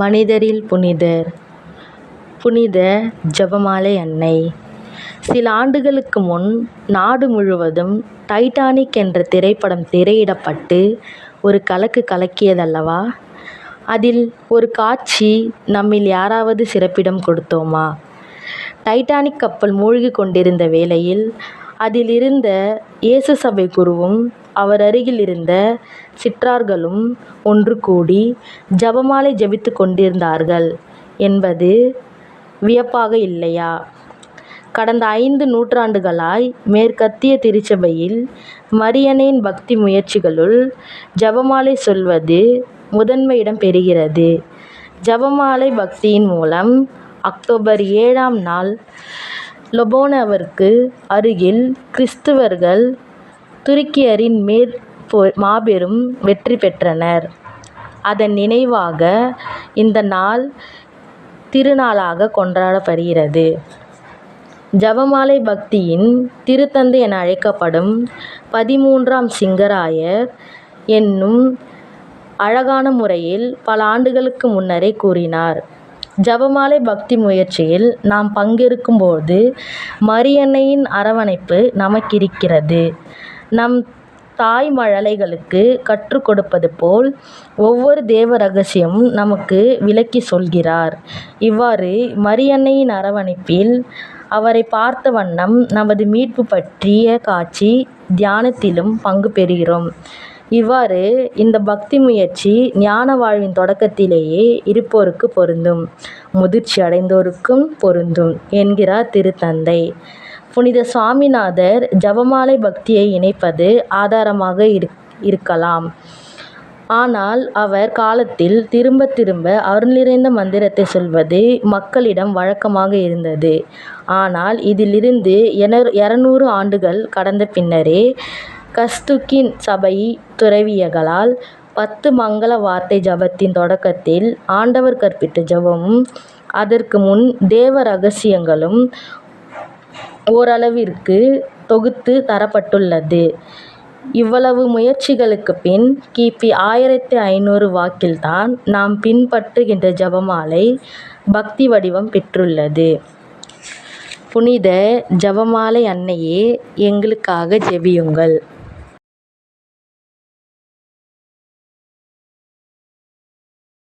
மனிதரில் புனிதர் புனித ஜெபமாலை அன்னை. சில ஆண்டுகளுக்கு முன் நாடு முழுவதும் டைட்டானிக் என்ற திரைப்படம் திரையிடப்பட்டு ஒரு கலக்கு கலக்கியதல்லவா? அதில் ஒரு காட்சி நம்மில் யாராவது சிறப்பிடம் கொடுத்தோமா? டைட்டானிக் கப்பல் மூழ்கி கொண்டிருந்த வேளையில் அதில் இருந்த இயேசு சபை குருவும் அவர் அருகில் இருந்த சிற்றார்களும் ஒன்று கூடி ஜெபமாலை ஜெபித்துக் கொண்டிருந்தார்கள் என்பது வியப்பாக இல்லையா கடந்த ஐந்து நூற்றாண்டுகளாய் மேற்கத்திய திருச்சபையில் மரியனையின் பக்தி முயற்சிகளுள் ஜபமாலை சொல்வது முதன்மை இடம் பெறுகிறது. ஜெபமாலை பக்தியின் மூலம் அக்டோபர் ஏழாம் நாள் லொபோனவருக்கு அருகில் கிறிஸ்துவர்கள் துருக்கியரின் மேல் மாபெரும் வெற்றி பெற்றனர். அதன் நினைவாக இந்த நாள் திருநாளாக கொண்டாடப்படுகிறது. ஜபமாலை பக்தியின் திருத்தந்தை என அழைக்கப்படும் பதிமூன்றாம் சிங்கராயர் என்னும் அழகான முறையில் பல ஆண்டுகளுக்கு முன்னரே கூறினார் ஜபமாலை பக்தி முயற்சியில் நாம் பங்கேற்கும் போது மரியன்னையின் அரவணைப்பு நமக்கிருக்கிறது. நம் தாய் மழலைகளுக்கு கற்றுக் கொடுப்பது போல் ஒவ்வொரு தேவ ரகசியமும் நமக்கு விளக்கி சொல்கிறார். இவ்வாறு மரியன்னையின் அரவணைப்பில் அவரை பார்த்த வண்ணம் நமது மீட்பு பற்றிய காட்சி தியானத்திலும் பங்கு பெறுகிறோம். இவ்வாறு இந்த பக்தி முயற்சி ஞான வாழ்வின் தொடக்கத்திலேயே இருப்போருக்கு பொருந்தும். முதிர்ச்சி அடைந்தோருக்கும் பொருந்தும் என்கிறார் திருத்தந்தை. புனித சுவாமிநாதர் ஜெபமாலை பக்தியை இணைப்பது ஆதாரமாக இருக்கலாம். ஆனால் அவர் காலத்தில் திரும்ப திரும்ப அருள் நிறைந்த மந்திரத்தை சொல்வது மக்களிடம் வழக்கமாக இருந்தது. ஆனால் இதிலிருந்து இருநூறு ஆண்டுகள் கடந்த பின்னரே கஸ்துக்கின் சபை துறவியர்களால் பத்து மங்கள வார்த்தை ஜெபத்தின் தொடக்கத்தில் ஆண்டவர் கற்பித்த ஜெபமும் அதற்கு முன் தேவ ரகசியங்களும் ஓரளவிற்கு தொகுத்து தரப்பட்டுள்ளது. இவ்வளவு முயற்சிகளுக்குப் பின் கிபி ஆயிரத்தி ஐநூறு வாக்கில்தான் நாம் பின்பற்றுகின்ற ஜெபமாலை பக்தி வடிவம் பெற்றுள்ளது. புனித ஜெபமாலை அன்னையே எங்களுக்காக ஜெபியுங்கள்.